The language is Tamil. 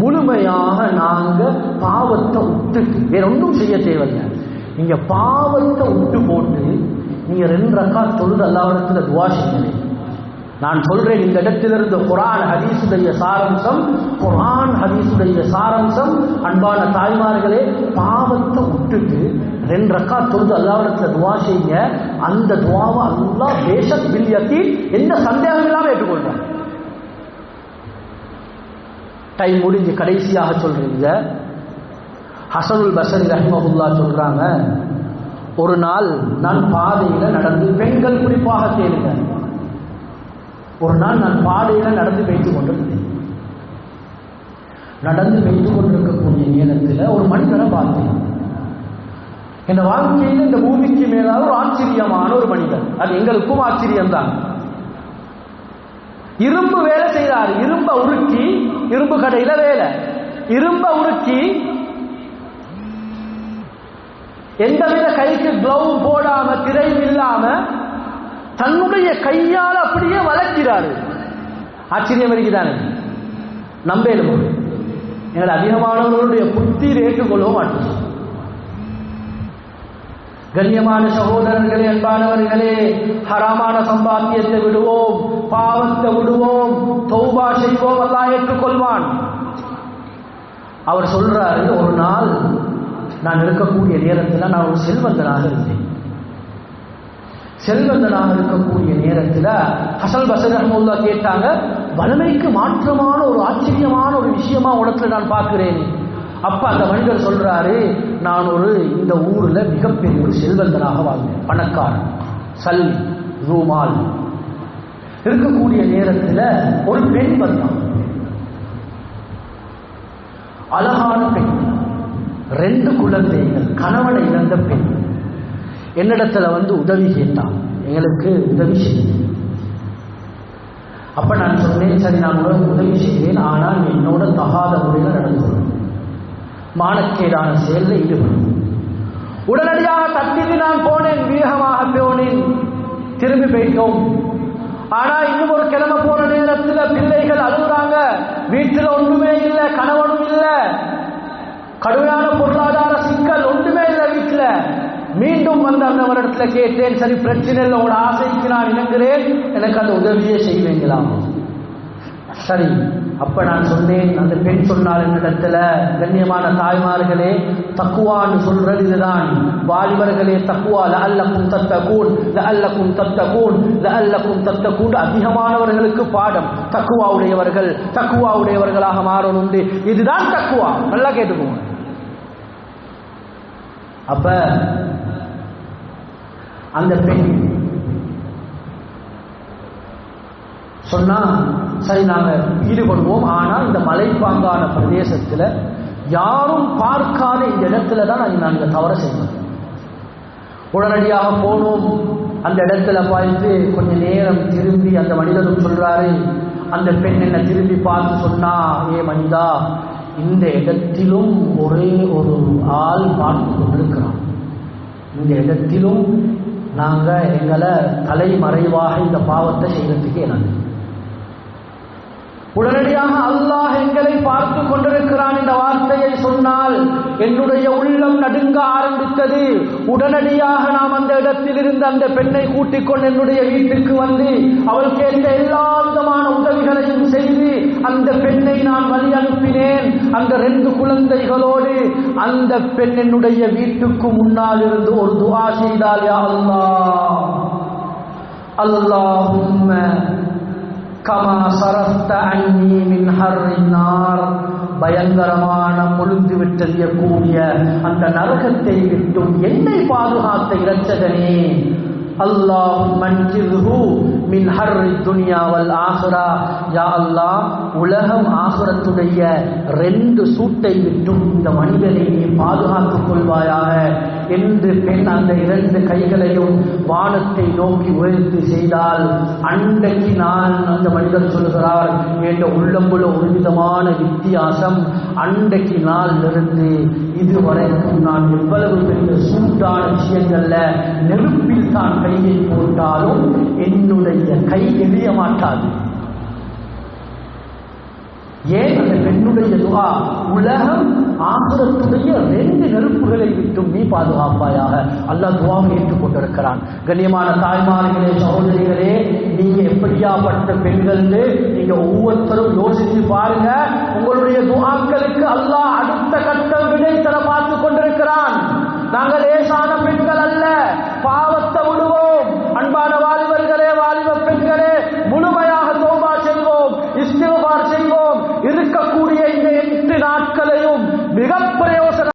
முழுமையாக நாங்க பாவத்தை விட்டுட்டு வேற ஒன்றும் செய்ய தேவையில்லை. நீங்க பாவத்தை விட்டு போட்டு நீங்க ரெண்டு ரக்கா தொழுது அல்லாவிடத்துல துவா செய்யுங்க. நான் சொல்றேன் இந்த இடத்திலிருந்து குரான் ஹதீசுடைய சாரம்சம் குரான் ஹதீசுடைய சாரம்சம். அன்பான தாய்மார்களே பாவத்தை விட்டுட்டு ரெண்டு ரக்கா தொழுது அல்லாவிடத்துல துவா செய்யுங்க. அந்த துவாவை அல்லா பேஷக் பில்யத்தி எந்த சந்தேகம் இல்லாமல் ஏற்றுக்கொள்றான் டைம் முடிஞ்சு கடைசியாக சொல்றீங்க ஹசனுல் பசரி ரஹிமகுல்லா சொல்றாங்க ஒரு நாள் நான் பாதையில நடந்து பெண்கள் குறிப்பாக கேளுங்க. ஒரு நாள் நான் பாதையில நடந்து வைத்து கொண்டிருந்தேன் நடந்து வைத்து கொண்டிருக்கக்கூடிய நேரத்தில் ஒரு மனிதனை பார்த்தேன். என் வாழ்க்கையில் இந்த பூமிக்கு மேலாக ஒரு ஆச்சரியமான ஒரு மனிதன். அது எங்களுக்கும் ஆச்சரியம்தான். இரும்பு வேலை செய்கிறார் இரும்பை உருக்கி இரும்பு கடையில வேலை. இரும்ப உருக்கி எந்தவித கைக்கு கிளவு போடாம திரையும் இல்லாம தன்னுடைய கையால் அப்படியே வளர்க்கிறாரு. ஆச்சரியம் இருக்குதானே நம்பேலும்? எங்கள் அதிகமானவர்களுடைய புத்தி ஏற்றுக்கொள்ள மாட்டோம். கண்ணியமான சகோதரர்களே அன்பானவர்களே ஹராமான சம்பாத்தியத்தை விடுவோம் பாவத்தை விடுவோம். தௌபா செய்வோம் ஏற்றுக்கொள்வான். அவர் சொல்றாரு ஒரு நாள் நான் இருக்கக்கூடிய நேரத்தில் நான் ஒரு செல்வந்தனாக இருந்தேன். செல்வந்தனாக இருக்கக்கூடிய நேரத்தில் ஹசல் பசர் அஹமுல்லா கேட்டாங்க வலிமைக்கு மாற்றமான ஒரு ஆச்சரியமான ஒரு விஷயமா உடத்துல நான் பார்க்கிறேன். அப்ப அந்த மனிதர் சொல்றாரு நான் ஒரு இந்த ஊர்ல மிகப்பெரிய ஒரு செல்வந்தனாக வாழ்ந்தேன். பணக்காரன். சல் ரூமால். இருக்கக்கூடிய நேரத்தில் ஒரு பெண் வந்தான். அழகான பெண். ரெண்டு குழந்தைகள் கணவனை இழந்த பெண். என்னிடத்துல வந்து உதவி கேட்டான். எங்களுக்கு உதவி செய்யும் அப்ப நான் சொன்னேன் சரி நான் உனக்கு உதவி செய்வேன் ஆனால் என்னோட தகாத முறையில் நடந்து மானக்கேடான செயலில் ஈடுபடும் உடனடியாக தட்டிட்டு நான் போனேன் வீகமாக போனேன். திரும்பி போயிட்டோம். ஆனா இன்னும் ஒரு கிழமை போன நேரத்தில் பிள்ளைகள் அழுகுறாங்க. வீட்டில் ஒன்றுமே இல்லை கணவனும் இல்லை. கடுமையான பொருளாதார சிக்கல் ஒன்றுமே இல்லை வீட்டில். மீண்டும் வந்து அந்த இடத்துல கேட்டேன் சரி பிரச்சனை இல்லை உங்களோட ஆசைக்கு நான் இணங்குறேன் எனக்கு அந்த உதவியே செய்வீங்களாம். சரி அப்ப நான் சொன்னேன் அந்த பெண் சொன்னால் என்னிடத்துல கண்ணியமான தாய்மார்களே தக்குவான்னு சொல்றது இதுதான். வாலிபர்களே தக்குவா லஅல்லக்கும் தத்தகூன் லஅல்லக்கும் தத்தகூன் தத்த தத்தகூன். அதிகமானவர்களுக்கு பாடம். தக்குவா உடையவர்கள் தக்குவா உடையவர்களாக மாறணும் இதுதான் தக்குவா நல்லா கேட்டுக்கோங்க. அப்ப அந்த பெண் சொன்னா சரி நாங்கள் ஈடுபடுவோம். ஆனால் இந்த மலைப்பாங்கான பிரதேசத்தில் யாரும் பார்க்காத இந்த இடத்துல தான் நாங்க நாங்கள் தவற செய்வோம் உடனடியாக போனோம். அந்த இடத்துல பார்த்து கொஞ்சம் நேரம் திரும்பி அந்த மனிதனும் சொல்கிறாரு அந்த பெண் என்னை திரும்பி பார்த்து சொன்னா ஏ மனிதா இந்த இடத்திலும் ஒரே ஒரு ஆள் பார்த்து கொண்டிருக்கிறான். இந்த இடத்திலும் நாங்கள் எங்களை தலைமறைவாக இந்த பாவத்தை செய்கிறதுக்கே என்ன உடனடியாக அல்லாஹ் எங்களை பார்த்து கொண்டிருக்கிறான் இந்த வார்த்தையை சொன்னால் என்னுடைய உள்ளம் நடுங்க ஆரம்பித்தது. உடனடியாக நாம் அந்த இடத்தில் இருந்து அந்த பெண்ணை கூட்டிக் கொண்டு என்னுடைய வீட்டுக்கு வந்து அவள் கேட்ட எல்லா விதமான உதவிகளையும் செய்து அந்த பெண்ணை நான் வழி அனுப்பினேன். அந்த ரெண்டு குழந்தைகளோடு அந்த பெண் என்னுடைய வீட்டுக்கு முன்னால் இருந்து ஒரு துவா செய்தால் யா அல்லாஹ் அல்லாஹும்ம கமா சரஃப்த அன்னி மின் ஹர்னார் பயங்கரமான முழுந்து விட்டறியக்கூடிய அந்த நரகத்தை விட்டும் என்னை பாதுகாத்த இரட்சகனே. அல்லாஹ் மன்ஜிர்ஹு மின் ஹர் துனியாவல் வல் யா அல்லா உலகம் ஆசுரத்துடைய ரெண்டு சூட்டை விட்டும் இந்த மனிதனை நீ பாதுகாத்துக் கொள்வாயாக என்று பெண் அந்த இரண்டு கைகளையும் வானத்தை நோக்கி உயர்த்து செய்தால் அன்றைக்கு நான் அந்த மனிதர் சொல்கிறார் என்ற உள்ளம்புல ஒரு விதமான வித்தியாசம் அன்றைக்கு நாளிலிருந்து இதுவரைக்கும் நான் எவ்வளவு பெரிய சூட்டான விஷயங்கள்ல நெருப்பில் தான் கையை போட்டாலும் என்னுடைய கை எழிய மாட்டாது. ஏன் அந்த பெண்ணுடைய துவா உலகம் ஆசுரத்துடைய ரெண்டு நெருப்புகளை விட்டும் நீ பாதுகாப்பாயாக. அல்லாஹ் துவாவை ஏற்றுக்கொண்டிருக்கிறான் கண்ணியமான தாய்மார்களே சகோதரிகளே நீங்க எப்படியாப்பட்ட பெண்கள் நீங்க ஒவ்வொரு